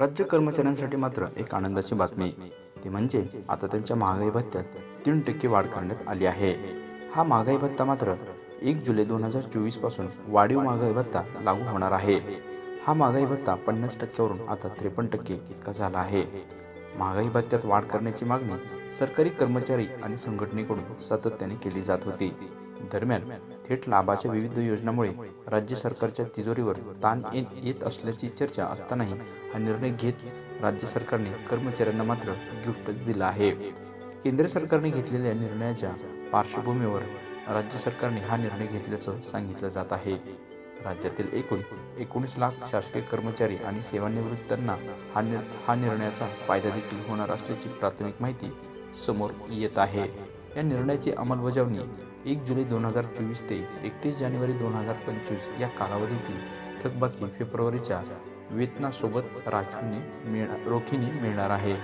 राज्य कर्मचाऱ्यांसाठी मात्र एक आनंदाची बातमी. ती म्हणजे आता त्यांच्या महागाई भत्त्यात तीन टक्के वाढ करण्यात आली आहे. हा महागाई भत्ता मात्र एक जुलै दोन हजार चोवीसपासून वाढीव महागाई भत्ता लागू होणार आहे. हा महागाई भत्ता पन्नास टक्क्यावरून आता त्रेपन्न टक्के इतका झाला आहे. महागाई भत्त्यात वाढ करण्याची मागणी सरकारी कर्मचारी आणि संघटनेकडून सातत्याने केली जात होती. दरम्यान थेट लाभाच्या विविध योजनांमुळे राज्य सरकारच्या तिजोरीवर ताण येत येत असल्याची चर्चा असतानाही हा निर्णय घेत राज्य सरकारने कर्मचाऱ्यांना मात्र गिफ्टच दिला आहे. केंद्र सरकारने घेतलेल्या निर्णयाच्या पार्श्वभूमीवर राज्य सरकारने हा निर्णय घेतल्याचं सांगितलं जात आहे. राज्यातील एकूण एकोणीस लाख शासकीय कर्मचारी आणि सेवानिवृत्तांना हा निर हा निर्णयाचा फायदा देखील होणार असल्याची प्राथमिक माहिती समोर येत आहे. या निर्णयाची अंमलबजावणी एक जुलै दोन हजार चोवीस ते एकतीस जानेवारी दोन हजार पंचवीस या कालावधीतील थकबाकी फेब्रुवारीच्या वेतनासोबत राखीने मिळणार रोखीने मिळणार आहे.